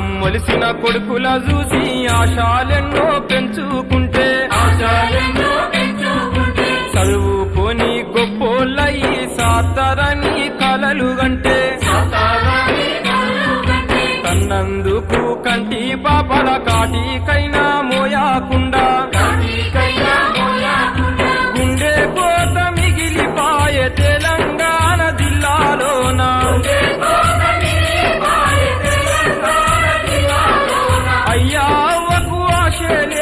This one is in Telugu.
మొలిసిన కొడుకుల చూసి ఆశాలెన్నో పెంచుకుంటే. చదువుకొని గొప్పోళ్ళయి సాతారని కలలు గంటే. కన్నందుకు కంటి పాపల కాటికైనా Yeah.